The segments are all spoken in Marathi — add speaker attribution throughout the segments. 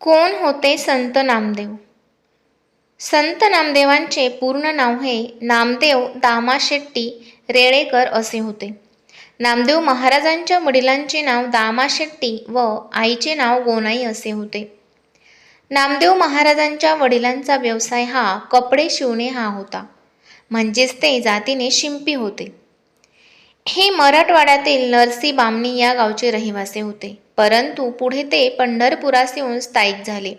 Speaker 1: कोण होते संत नामदेव संत नामदेवांचे पूर्ण नाव हे नामदेव दामा शेट्टी रेळेकर असे होते नामदेव महाराजांच्या वडिलांचे नाव दामा शेट्टी व आईचे नाव गोनाई असे होते नामदेव महाराजांच्या वडिलांचा व्यवसाय हा कपडे शिवणे हा होता म्हणजेच ते जातीने शिंपी होते हे मराठवाड्यातील नरसी बामणी या गावचे रहिवासी होते परंतु पुढे ते पंढरपुरास येऊन स्थायिक झाले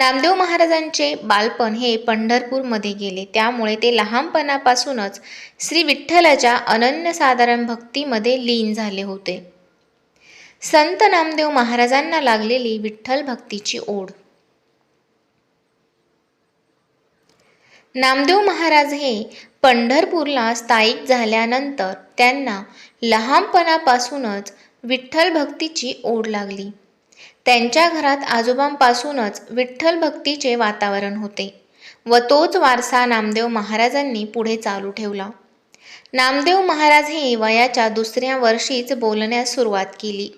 Speaker 1: नामदेव महाराजांचे बालपण हे पंढरपूरमध्ये गेले त्यामुळे ते लहानपणापासूनच श्री विठ्ठलाच्या अनन्यसाधारण भक्तीमध्ये लीन झाले होते संत नामदेव महाराजांना लागलेली विठ्ठल भक्तीची ओढ नामदेव महाराज हे पंढरपूरला स्थायिक झाल्यानंतर त्यांना लहानपणापासूनच विठ्ठल भक्तीची ओढ लागली त्यांच्या घरात आजोबांपासूनच विठ्ठल भक्तीचे वातावरण होते व तोच वारसा नामदेव महाराजांनी पुढे चालू ठेवला नामदेव महाराज हे वयाच्या दुसऱ्या वर्षीच बोलण्यास सुरुवात केली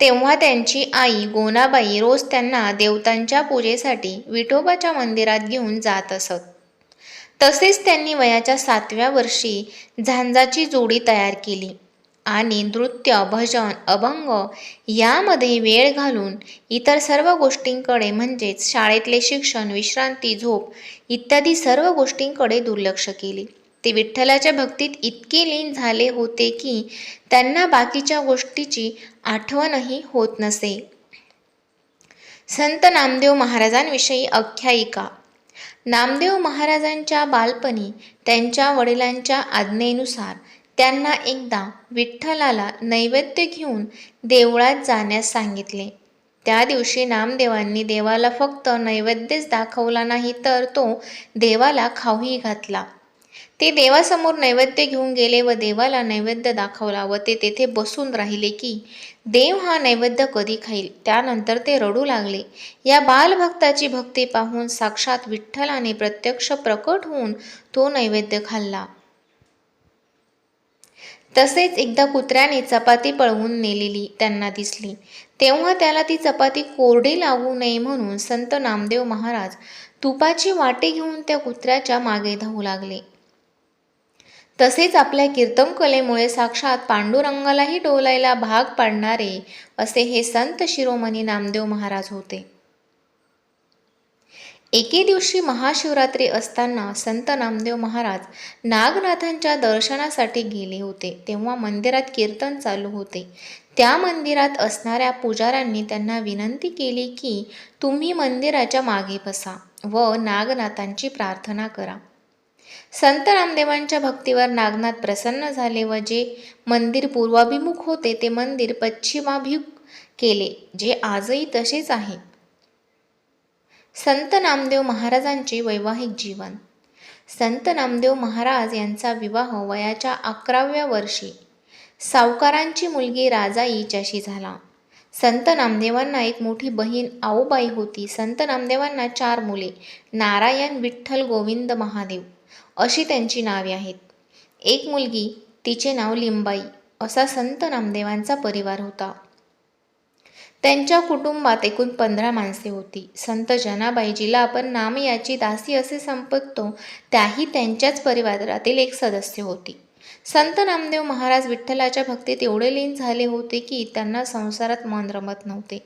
Speaker 1: तेव्हा त्यांची आई गोनाबाई रोज त्यांना देवतांच्या पूजेसाठी विठोबाच्या मंदिरात घेऊन जात असत तसेच त्यांनी वयाच्या सातव्या वर्षी झांजाची जोडी तयार केली आणि नृत्य भजन अभंग यामध्ये वेळ घालून इतर सर्व गोष्टींकडे म्हणजेच शाळेतले शिक्षण विश्रांती झोप इत्यादी सर्व गोष्टींकडे दुर्लक्ष केले ते विठ्ठलाच्या भक्तीत इतके लीन झाले होते की त्यांना बाकीच्या गोष्टीची आठवणही होत नसे संत नामदेव महाराजांविषयी आख्यायिका नामदेव महाराजांच्या बालपणी त्यांच्या वडिलांच्या आज्ञेनुसार त्यांना एकदा विठ्ठलाला नैवेद्य घेऊन देवळात जाण्यास सांगितले त्या दिवशी नामदेवांनी देवाला फक्त नैवेद्यच दाखवला नाही तर तो देवाला खाऊही घातला ते देवासमोर नैवेद्य घेऊन गेले व देवाला नैवेद्य दाखवला व ते तेथे बसून राहिले की देव हा नैवेद्य कधी खाईल त्यानंतर ते रडू लागले या बालभक्ताची भक्ती पाहून साक्षात विठ्ठलाने प्रत्यक्ष प्रकट होऊन तो नैवेद्य खाल्ला तसेच एकदा कुत्र्याने चपाती पळवून नेलेली त्यांना दिसली तेव्हा त्याला ती चपाती कोरडी लागू नये म्हणून संत नामदेव महाराज तुपाची वाटे घेऊन त्या कुत्र्याच्या मागे धावू लागले तसेच आपल्या कीर्तन कलेमुळे साक्षात पांडुरंगालाही डोलायला भाग पाडणारे असे हे संत शिरोमणी नामदेव महाराज होते एके दिवशी महाशिवरात्री असताना संत नामदेव महाराज नागनाथांच्या दर्शनासाठी गेले होते तेव्हा मंदिरात कीर्तन चालू होते त्या मंदिरात असणाऱ्या पुजाऱ्यांनी त्यांना विनंती केली की तुम्ही मंदिराच्या मागे बसा व नागनाथांची प्रार्थना करा संत रामदेवांच्या भक्तीवर नागनाथ प्रसन्न झाले व जे मंदिर पूर्वाभिमुख होते ते मंदिर पश्चिमाभिमुख केले जे आजही तसेच आहे संत नामदेव महाराजांचे वैवाहिक जीवन संत नामदेव महाराज यांचा विवाह वयाच्या अकराव्या वर्षी सावकारांची मुलगी राजा झाला संत नामदेवांना एक मोठी बहीण आऊबाई होती संत नामदेवांना चार मुले नारायण विठ्ठल गोविंद महादेव अशी त्यांची नावे आहेत एक मुलगी तिचे नाव लिंबाई असा संत नामदेवांचा परिवार होता त्यांच्या कुटुंबात एकूण पंधरा माणसे होती संत जनाबाई जिला आपण याची दासी असे संपतो त्याही त्यांच्याच परिवारातील एक सदस्य होती संत नामदेव महाराज विठ्ठलाच्या भक्तीत एवढे लीन झाले होते की त्यांना संसारात मन रमत नव्हते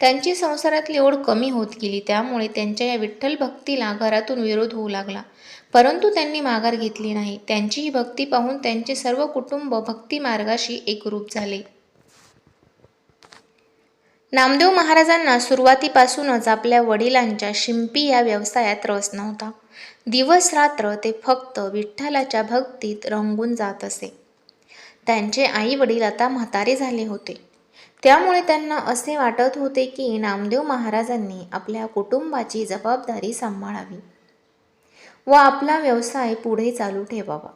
Speaker 1: त्यांची संसारातली ओढ कमी होत गेली त्यामुळे त्यांच्या या विठ्ठल भक्तीला घरातून विरोध होऊ लागला परंतु त्यांनी माघार घेतली नाही त्यांची ही भक्ती पाहून त्यांचे सर्व कुटुंब भक्ती मार्गाशी एकरूप झाले नामदेव महाराजांना सुरुवातीपासूनच आपल्या वडिलांच्या शिंपी या व्यवसायात रस नव्हता दिवस रात्र ते फक्त विठ्ठलाच्या भक्तीत रंगून जात असे त्यांचे आई वडील आता म्हातारे झाले होते त्यामुळे त्यांना असे वाटत होते की नामदेव महाराजांनी आपल्या कुटुंबाची जबाबदारी सांभाळावी व आपला व्यवसाय पुढे चालू ठेवावा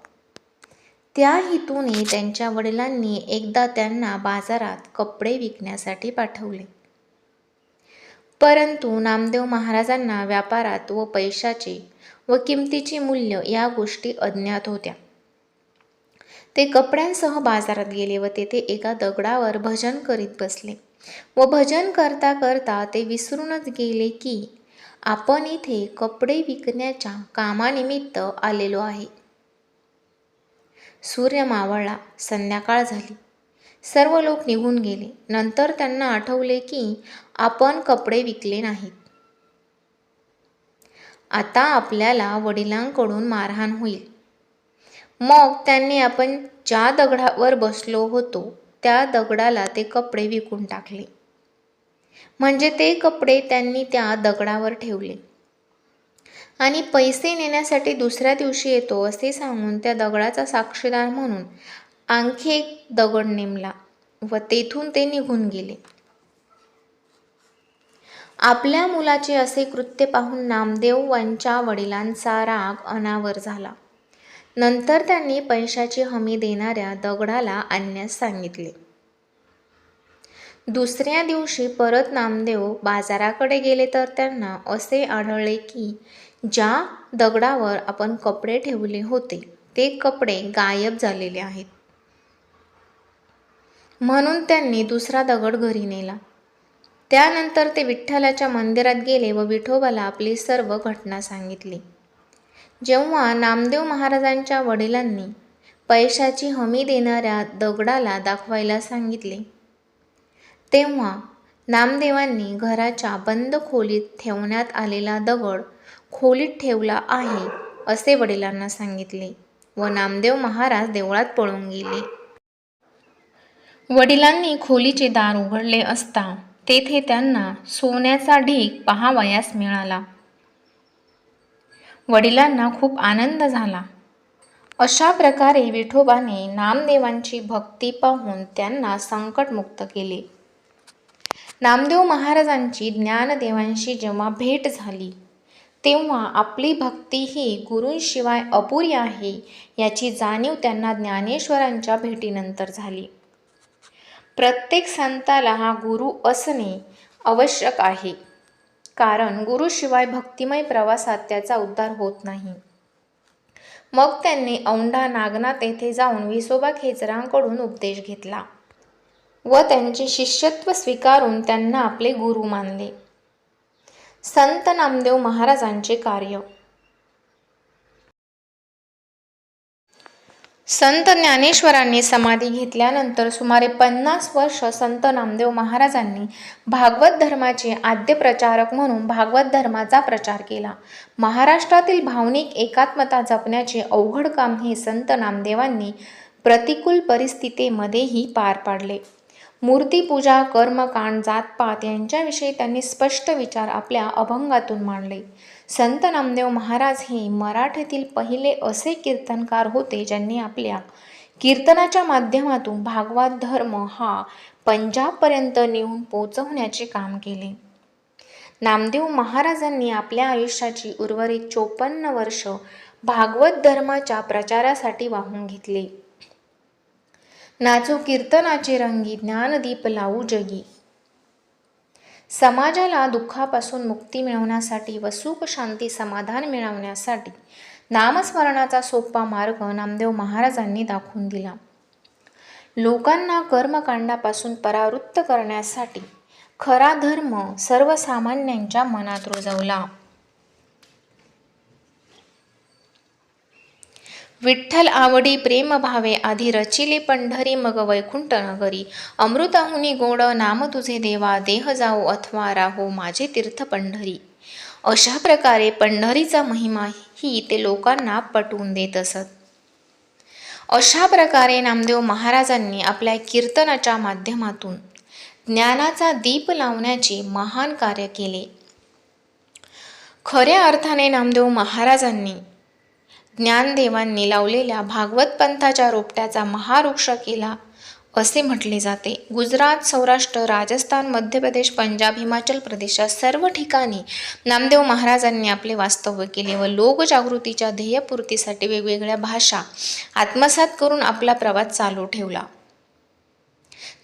Speaker 1: त्या हेतूने त्यांच्या वडिलांनी एकदा त्यांना बाजारात कपडे विकण्यासाठी पाठवले परंतु नामदेव महाराजांना व्यापारात व पैशाचे व किमतीचे मूल्य या गोष्टी अज्ञात होत्या ते कपड्यांसह बाजारात गेले व तेथे एका दगडावर भजन करीत बसले व भजन करता करता ते विसरूनच गेले की आपण इथे कपडे विकण्याच्या कामानिमित्त आलेलो आहे सूर्य मावळला संध्याकाळ झाली सर्व लोक निघून गेले नंतर त्यांना आठवले की आपण कपडे विकले नाहीत आता आपल्याला वडिलांकडून मारहाण होईल मग त्यांनी आपण ज्या दगडावर बसलो होतो त्या दगडाला ते कपडे विकून टाकले म्हणजे ते कपडे त्यांनी त्या दगडावर ठेवले आणि पैसे नेण्यासाठी दुसऱ्या दिवशी येतो असे सांगून त्या दगडाचा साक्षीदार म्हणून आणखी एक दगड नेमला व तेथून ते निघून गेले आपल्या मुलाचे असे कृत्य पाहून नामदेव यांच्या वडिलांचा राग अनावर झाला नंतर त्यांनी पैशाची हमी देणाऱ्या दगडाला आणण्यास सांगितले दुसऱ्या दिवशी परत नामदेव बाजाराकडे गेले तर त्यांना असे आढळले की ज्या दगडावर आपण कपडे ठेवले होते ते कपडे गायब झालेले आहेत म्हणून त्यांनी दुसरा दगड घरी नेला त्यानंतर ते विठ्ठलाच्या मंदिरात गेले व विठोबाला आपली सर्व घटना सांगितली जेव्हा नामदेव महाराजांच्या वडिलांनी पैशाची हमी देणाऱ्या दगडाला दाखवायला सांगितले तेव्हा नामदेवांनी घराच्या बंद खोलीत ठेवण्यात आलेला दगड खोलीत ठेवला आहे असे वडिलांना सांगितले व नामदेव महाराज देवळात पळून गेले वडिलांनी खोलीचे दार उघडले असता तेथे त्यांना सोन्याचा ढीक पहावयास मिळाला वडिलांना खूप आनंद झाला अशा प्रकारे विठोबाने नामदेवांची भक्ती पाहून त्यांना संकटमुक्त केले नामदेव महाराजांची ज्ञानदेवांशी जेव्हा भेट झाली तेव्हा आपली भक्ती ही गुरूंशिवाय अपुरी आहे याची जाणीव त्यांना ज्ञानेश्वरांच्या भेटीनंतर झाली प्रत्येक संताला हा गुरु असणे आवश्यक आहे कारण गुरुशिवाय भक्तिमय प्रवासात त्याचा उद्धार होत नाही मग त्यांनी औंढा नागनाथ येथे जाऊन विसोबा खेचरांकडून उपदेश घेतला व त्यांचे शिष्यत्व स्वीकारून त्यांना आपले गुरु मानले संत नामदेव महाराजांचे कार्य संत ज्ञानेश्वरांनी समाधी घेतल्यानंतर सुमारे पन्नास वर्ष संत नामदेव महाराजांनी भागवत धर्माचे आद्य प्रचारक म्हणून भागवत धर्माचा प्रचार केला महाराष्ट्रातील भावनिक एकात्मता जपण्याचे अवघड काम हे संत नामदेवांनी प्रतिकूल परिस्थितीमध्येही पार पाडले मूर्तीपूजा कर्मकांड जातपात यांच्याविषयी त्यांनी स्पष्ट विचार आपल्या अभंगातून मांडले संत नामदेव महाराज हे मराठीतील पहिले असे कीर्तनकार होते ज्यांनी आपल्या कीर्तनाच्या माध्यमातून भागवत धर्म हा पंजाबपर्यंत नेऊन पोचवण्याचे काम केले नामदेव महाराजांनी आपल्या आयुष्याची उर्वरित चोपन्न वर्ष भागवत धर्माच्या प्रचारासाठी वाहून घेतले नाचो कीर्तनाचे रंगी ज्ञानदीप लावू जगी समाजाला दुःखापासून मुक्ती मिळवण्यासाठी व सुख शांती समाधान मिळवण्यासाठी नामस्मरणाचा सोपा मार्ग नामदेव महाराजांनी दाखवून दिला लोकांना कर्मकांडापासून परावृत्त करण्यासाठी खरा धर्म सर्वसामान्यांच्या मनात रुजवला विठ्ठल आवडी प्रेम भावे आधी रचिले पंढरी मग वैकुंठ नगरी अमृताहुनी गोड नाम तुझे देवा देह जाऊ अथवा राहो माझे तीर्थ पंढरी अशा प्रकारे पंढरीचा महिमा ही ते लोकांना पटवून देत असत अशा प्रकारे नामदेव महाराजांनी आपल्या कीर्तनाच्या माध्यमातून ज्ञानाचा दीप लावण्याचे महान कार्य केले खऱ्या अर्थाने नामदेव महाराजांनी ज्ञानदेवांनी लावलेल्या भागवत पंथाच्या रोपट्याचा महावृक्ष केला असे म्हटले जाते गुजरात सौराष्ट्र राजस्थान मध्य प्रदेश पंजाब हिमाचल प्रदेशात सर्व ठिकाणी नामदेव महाराजांनी आपले वास्तव्य केले व लोकजागृतीच्या ध्येयपूर्तीसाठी वेगवेगळ्या भाषा आत्मसात करून आपला प्रवास चालू ठेवला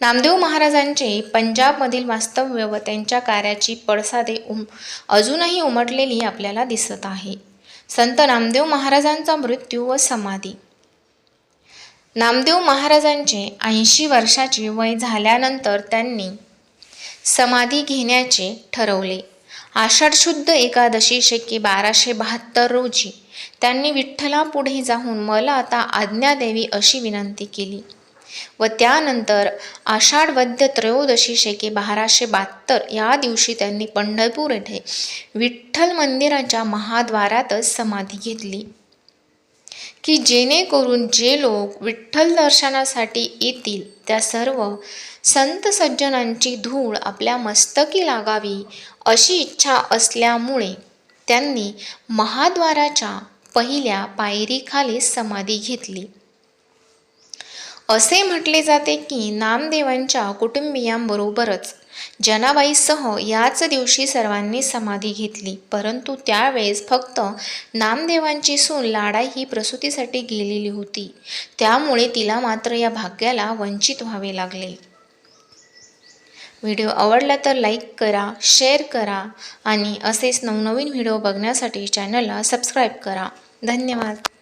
Speaker 1: नामदेव महाराजांचे पंजाबमधील वास्तव्य व त्यांच्या कार्याची पडसादे उम अजूनही उमटलेली आपल्याला दिसत आहे संत नामदेव महाराजांचा मृत्यू व समाधी नामदेव महाराजांचे ऐंशी वर्षाचे वय झाल्यानंतर त्यांनी समाधी घेण्याचे ठरवले आषाढ शुद्ध एकादशी शके बाराशे बहात्तर रोजी त्यांनी विठ्ठलापुढे जाऊन मला आता आज्ञा देवी अशी विनंती केली व त्यानंतर वद्य त्रयोदशी शेके बाराशे बहात्तर या दिवशी त्यांनी पंढरपूर येथे विठ्ठल मंदिराच्या महाद्वारातच समाधी घेतली की जेणेकरून जे लोक विठ्ठल दर्शनासाठी येतील त्या सर्व संत सज्जनांची धूळ आपल्या मस्तकी लागावी अशी इच्छा असल्यामुळे त्यांनी महाद्वाराच्या पहिल्या पायरीखाली समाधी घेतली असे म्हटले जाते की नामदेवांच्या कुटुंबियांबरोबरच जनाबाईसह याच दिवशी सर्वांनी समाधी घेतली परंतु त्यावेळेस फक्त नामदेवांची सून लाडा ही प्रसूतीसाठी गेलेली होती त्यामुळे तिला मात्र या भाग्याला वंचित व्हावे लागले व्हिडिओ आवडला तर लाईक करा शेअर करा आणि असेच नवनवीन व्हिडिओ बघण्यासाठी चॅनलला सबस्क्राईब करा धन्यवाद